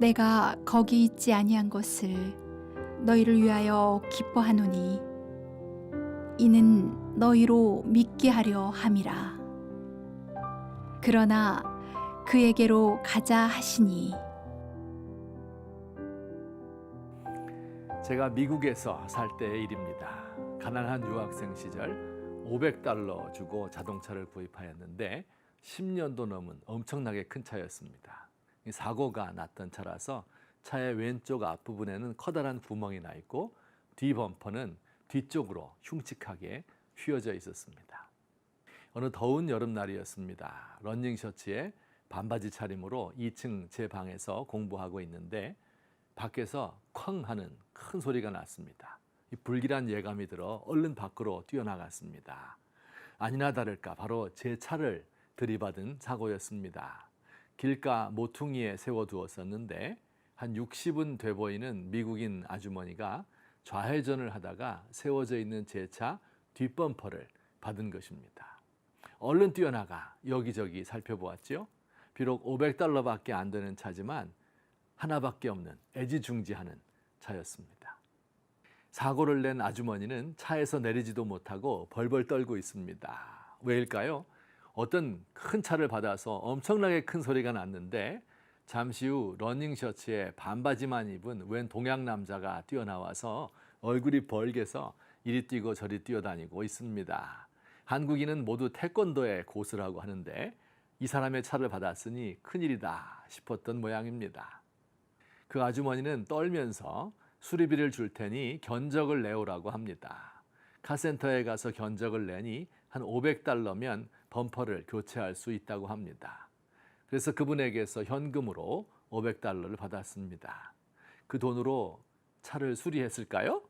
내가 거기 있지 아니한 것을 너희를 위하여 기뻐하노니 이는 너희로 믿게 하려 함이라 그러나 그에게로 가자 하시니 제가 미국에서 살 때의 일입니다. 가난한 유학생 시절 500달러 주고 자동차를 구입하였는데 10년도 넘은 엄청나게 큰 차였습니다. 이 사고가 났던 차라서 차의 왼쪽 앞부분에는 커다란 구멍이 나 있고 뒤 범퍼는 뒤쪽으로 흉측하게 휘어져 있었습니다. 어느 더운 여름날이었습니다. 러닝 셔츠에 반바지 차림으로 2층 제 방에서 공부하고 있는데 밖에서 쾅 하는 큰 소리가 났습니다. 이 불길한 예감이 들어 얼른 밖으로 뛰어나갔습니다. 아니나 다를까 바로 제 차를 들이받은 사고였습니다. 길가 모퉁이에 세워두었었는데 한 60은 돼 보이는 미국인 아주머니가 좌회전을 하다가 세워져 있는 제 차 뒷범퍼를 받은 것입니다. 얼른 뛰어나가 여기저기 살펴보았지요. 비록 500달러밖에 안 되는 차지만 하나밖에 없는 애지중지하는 차였습니다. 사고를 낸 아주머니는 차에서 내리지도 못하고 벌벌 떨고 있습니다. 왜일까요? 어떤 큰 차를 받아서 엄청나게 큰 소리가 났는데 잠시 후 러닝 셔츠에 반바지만 입은 웬 동양 남자가 뛰어나와서 얼굴이 벌게서 이리 뛰고 저리 뛰어다니고 있습니다. 한국인은 모두 태권도의 고수라고 하는데 이 사람의 차를 받았으니 큰일이다 싶었던 모양입니다. 그 아주머니는 떨면서 수리비를 줄 테니 견적을 내오라고 합니다. 카센터에 가서 견적을 내니 한 500달러면 범퍼를 교체할 수 있다고 합니다. 그래서 그분에게서 현금으로 500달러를 받았습니다. 그 돈으로 차를 수리했을까요?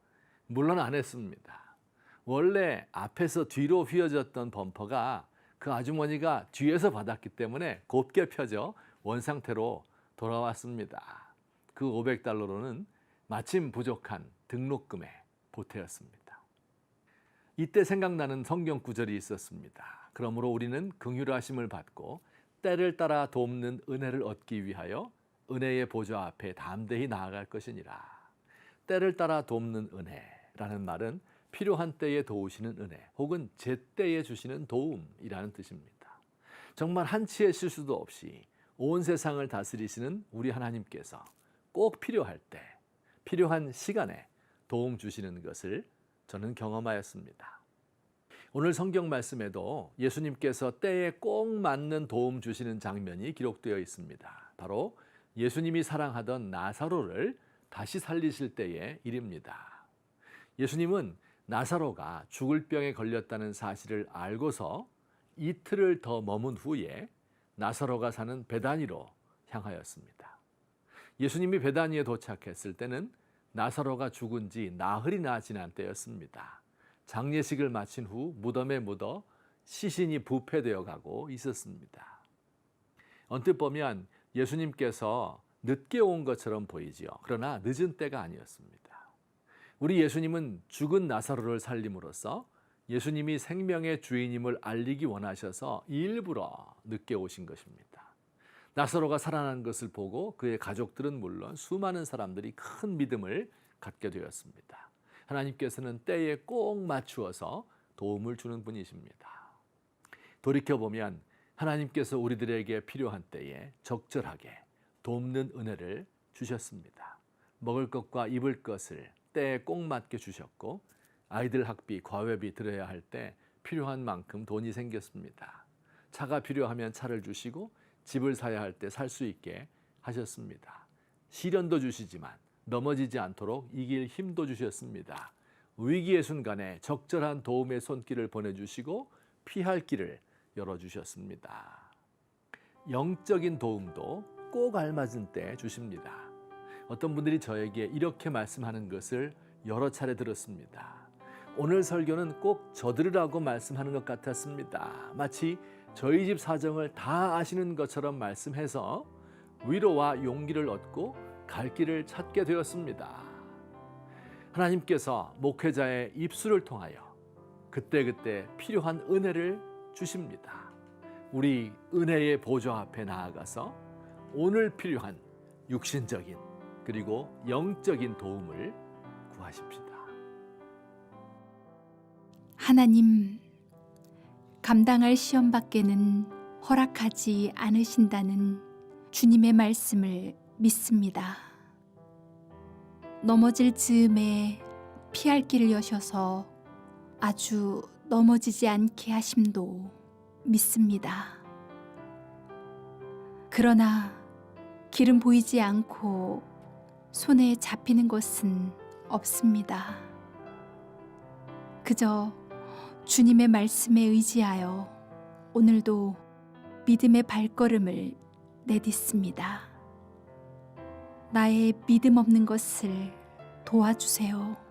물론 안 했습니다. 원래 앞에서 뒤로 휘어졌던 범퍼가 그 아주머니가 뒤에서 받았기 때문에 곱게 펴져 원상태로 돌아왔습니다. 그 500달러로는 마침 부족한 등록금에 보태었습니다. 이때 생각나는 성경 구절이 있었습니다. 그러므로 우리는 긍휼 하심을 받고 때를 따라 돕는 은혜를 얻기 위하여 은혜의 보좌 앞에 담대히 나아갈 것이니라. 때를 따라 돕는 은혜라는 말은 필요한 때에 도우시는 은혜 혹은 제때에 주시는 도움이라는 뜻입니다. 정말 한치의 실수도 없이 온 세상을 다스리시는 우리 하나님께서 꼭 필요할 때, 필요한 시간에 도움 주시는 것을 저는 경험하였습니다. 오늘 성경 말씀에도 예수님께서 때에 꼭 맞는 도움 주시는 장면이 기록되어 있습니다. 바로 예수님이 사랑하던 나사로를 다시 살리실 때의 일입니다. 예수님은 나사로가 죽을 병에 걸렸다는 사실을 알고서 이틀을 더 머문 후에 나사로가 사는 베다니로 향하였습니다. 예수님이 베다니에 도착했을 때는 나사로가 죽은 지 나흘이나 지난 때였습니다. 장례식을 마친 후 무덤에 묻어 시신이 부패되어 가고 있었습니다. 언뜻 보면 예수님께서 늦게 온 것처럼 보이지요. 그러나 늦은 때가 아니었습니다. 우리 예수님은 죽은 나사로를 살림으로써 예수님이 생명의 주인임을 알리기 원하셔서 일부러 늦게 오신 것입니다. 나사로가 살아난 것을 보고 그의 가족들은 물론 수많은 사람들이 큰 믿음을 갖게 되었습니다. 하나님께서는 때에 꼭 맞추어서 도움을 주는 분이십니다. 돌이켜보면 하나님께서 우리들에게 필요한 때에 적절하게 돕는 은혜를 주셨습니다. 먹을 것과 입을 것을 때에 꼭 맞게 주셨고 아이들 학비, 과외비 들어야 할 때 필요한 만큼 돈이 생겼습니다. 차가 필요하면 차를 주시고 집을 사야 할 때 살 수 있게 하셨습니다. 시련도 주시지만 넘어지지 않도록 이길 힘도 주셨습니다. 위기의 순간에 적절한 도움의 손길을 보내주시고 피할 길을 열어주셨습니다. 영적인 도움도 꼭 알맞은 때 주십니다. 어떤 분들이 저에게 이렇게 말씀하는 것을 여러 차례 들었습니다. 오늘 설교는 꼭 저들으라고 말씀하는 것 같았습니다. 마치 저희 집 사정을 다 아시는 것처럼 말씀해서 위로와 용기를 얻고 갈 길을 찾게 되었습니다. 하나님께서 목회자의 입술을 통하여 그때그때 필요한 은혜를 주십니다. 우리 은혜의 보좌 앞에 나아가서 오늘 필요한 육신적인 그리고 영적인 도움을 구하십시다. 하나님, 감당할 시험 밖에는 허락하지 않으신다는 주님의 말씀을 믿습니다. 넘어질 즈음에 피할 길을 여셔서 아주 넘어지지 않게 하심도 믿습니다. 그러나 길은 보이지 않고 손에 잡히는 것은 없습니다. 그저 주님의 말씀에 의지하여 오늘도 믿음의 발걸음을 내딛습니다. 나의 믿음 없는 것을 도와주세요.